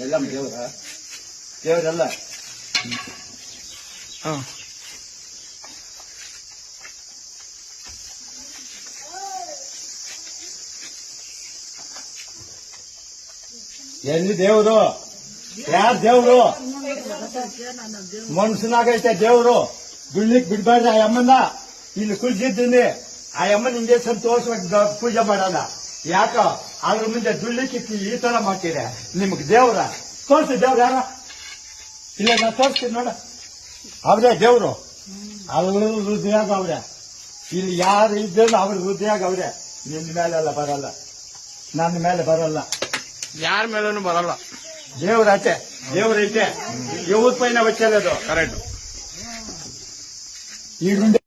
ಎಲ್ಲ ದೇವ್ರ? ದೇವರೆಲ್ಲ? ಹಾ. ಎಲ್ಲಿ ದೇವ್ರು? ಯಾರ್ ದೇವ್ರು? ಮನ್ಸನಾಗೈತೆ ದೇವ್ರು. ಬಿಡ್ಲಿಕ್ ಬಿಡ್ಬಾರ್ದು ಆ ಅಮ್ಮನ್ನ. ಇಲ್ಲಿ ಕುಳ್ಸಿದ್ದೀನಿ ಆ ಅಮ್ಮನ ಸಂತೋಷವಾಗಿ ದ- ಪೂಜೆ ಮಾಡಲ್ಲ. ಯಾಕ? ಅದ್ರ ಮುಂದೆ ದುಡ್ಲಿಕ್ಕೆ ಈ ತರ ಮಾಡ್ತೀರ. ನಿಮ್ಗೆ ದೇವ್ರ ತೋರ್ಸಿ ದೇವ್ರ ಯಾರ? ಇಲ್ಲ ನಾ ತೋರಿಸ್ತೀನಿ ನೋಡ. ಅವ್ರೇ ದೇವ್ರು. ಅವ್ರ ಹೃದಯಾಗ ಅವ್ರೆ. ಇಲ್ಲಿ ಯಾರು ಇದ್ದರೂ ಅವ್ರ ಹೃದಯಾಗ ಅವ್ರೆ. ನಿನ್ನ ಮೇಲೆಲ್ಲ ಬರಲ್ಲ. ನನ್ನ ಮೇಲೆ ಬರಲ್ಲ. ಯಾರ ಮೇಲೂ ಬರಲ್ಲ. ದೇವ್ರಾಚೆ ದೇವ್ರೈತೆ ಇವತ್ತು ಪೈನ ಬಚ್ಚಲ್ಲದು ಕರೆಕ್ಟ್ ಈ